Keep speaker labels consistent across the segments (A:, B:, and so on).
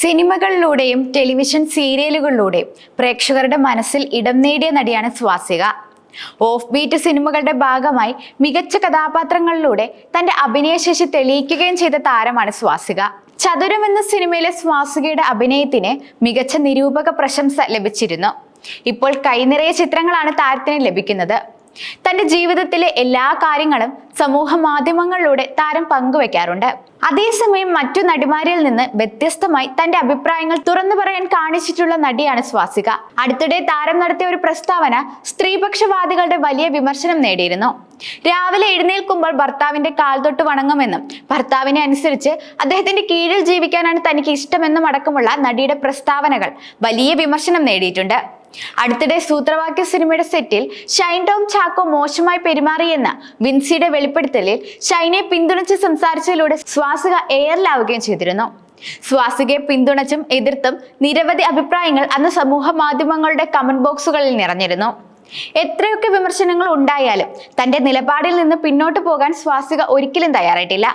A: സിനിമകളിലൂടെയും television സീരിയലുകളിലൂടെയും പ്രേക്ഷകരുടെ മനസ്സിൽ ഇടം നേടിയ നടിയാണ് സ്വാസിക. ഓഫ് ബീറ്റ് സിനിമകളുടെ ഭാഗമായി മികച്ച കഥാപാത്രങ്ങളിലൂടെ തന്റെ അഭിനയശേഷി തെളിയിക്കുകയും ചെയ്ത താരമാണ് സ്വാസിക. ചതുരം എന്ന സിനിമയിലെ സ്വാസികയുടെ അഭിനയത്തിന് മികച്ച നിരൂപക പ്രശംസ ലഭിച്ചിരുന്നു. ഇപ്പോൾ കൈനിറയ ചിത്രങ്ങളാണ് താരത്തിന് ലഭിക്കുന്നത്. തന്റെ ജീവിതത്തിലെ എല്ലാ കാര്യങ്ങളും സമൂഹ മാധ്യമങ്ങളിലൂടെ താരം പങ്കുവെക്കാറുണ്ട്. അതേസമയം മറ്റു നടിമാരിൽ നിന്ന് വ്യത്യസ്തമായി തന്റെ അഭിപ്രായങ്ങൾ തുറന്നു പറയാൻ കാണിച്ചിട്ടുള്ള നടിയാണ് സ്വാസിക. അടുത്തിടെ താരം നടത്തിയ ഒരു പ്രസ്താവന സ്ത്രീപക്ഷവാദികളുടെ വലിയ വിമർശനം നേടിയിരുന്നു. രാവിലെ എഴുന്നേൽക്കുമ്പോൾ ഭർത്താവിന്റെ കാൽ തൊട്ട് വണങ്ങുമെന്നും ഭർത്താവിനെ അനുസരിച്ച് അദ്ദേഹത്തിന്റെ കീഴിൽ ജീവിക്കാനാണ് തനിക്ക് ഇഷ്ടമെന്നും അടക്കമുള്ള നടിയുടെ പ്രസ്താവനകൾ വലിയ വിമർശനം നേടിയിട്ടുണ്ട്. അടുത്തിടെ സൂത്രവാക്യ സിനിമയുടെ സെറ്റിൽ ഷൈൻ ടോം ചാക്കോ മോശമായി പെരുമാറിയെന്ന വിൻസിയുടെ വെളിപ്പെടുത്തലിൽ ഷൈനെ പിന്തുണച്ച് സംസാരിച്ചതിലൂടെ സ്വാസിക എയറിലാവുകയും ചെയ്തിരുന്നു. സ്വാസികയെ പിന്തുണച്ചും എതിർത്തും നിരവധി അഭിപ്രായങ്ങൾ അന്ന് സമൂഹ മാധ്യമങ്ങളുടെ കമന്റ് ബോക്സുകളിൽ നിറഞ്ഞിരുന്നു. എത്രയൊക്കെ വിമർശനങ്ങൾ ഉണ്ടായാലും തന്റെ നിലപാടിൽ നിന്ന് പിന്നോട്ട് പോകാൻ സ്വാസിക ഒരിക്കലും തയ്യാറായിട്ടില്ല.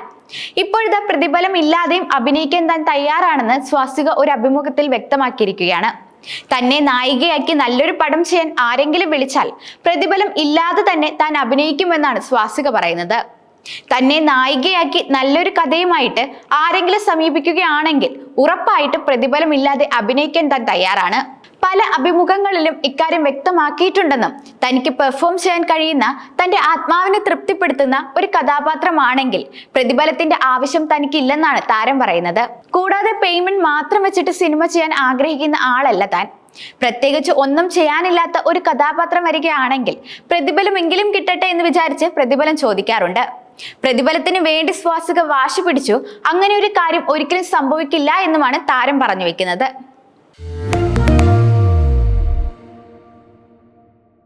A: ഇപ്പോഴത്തെ പ്രതിഫലം ഇല്ലാതെയും അഭിനയിക്കാൻ താൻ തയ്യാറാണെന്ന് സ്വാസിക ഒരു അഭിമുഖത്തിൽ വ്യക്തമാക്കിയിരിക്കുകയാണ്. തന്നെ നായികയാക്കി നല്ലൊരു പടം ചെയ്യാൻ ആരെങ്കിലും വിളിച്ചാൽ പ്രതിഫലം ഇല്ലാതെ തന്നെ താൻ അഭിനയിക്കുമെന്നാണ് സ്വാസിക പറയുന്നത്. തന്നെ നായികയാക്കി നല്ലൊരു കഥയുമായിട്ട് ആരെങ്കിലും സമീപിക്കുകയാണെങ്കിൽ ഉറപ്പായിട്ട് പ്രതിഫലമില്ലാതെ അഭിനയിക്കാൻ താൻ തയ്യാറാണ്. പല അഭിമുഖങ്ങളിലും ഇക്കാര്യം വ്യക്തമാക്കിയിട്ടുണ്ടെന്നും തനിക്ക് പെർഫോം ചെയ്യാൻ കഴിയുന്ന തന്റെ ആത്മാവിനെ തൃപ്തിപ്പെടുത്തുന്ന ഒരു കഥാപാത്രമാണെങ്കിൽ പ്രതിഫലത്തിന്റെ ആവശ്യം തനിക്ക് ഇല്ലെന്നാണ് താരം പറയുന്നത്. കൂടാതെ പേയ്മെന്റ് മാത്രം വെച്ചിട്ട് സിനിമ ചെയ്യാൻ ആഗ്രഹിക്കുന്ന ആളല്ല താൻ. പ്രത്യേകിച്ച് ഒന്നും ചെയ്യാനില്ലാത്ത ഒരു കഥാപാത്രം വരികയാണെങ്കിൽ പ്രതിഫലമെങ്കിലും കിട്ടട്ടെ എന്ന് വിചാരിച്ച് പ്രതിഫലം ചോദിക്കാറുണ്ട്. പ്രതിഫലത്തിന് വേണ്ടി സ്വാസിക വാശി പിടിച്ചു. അങ്ങനെ ഒരു കാര്യം ഒരിക്കലും സംഭവിക്കില്ല എന്നുമാണ് താരം പറഞ്ഞു വെക്കുന്നത്.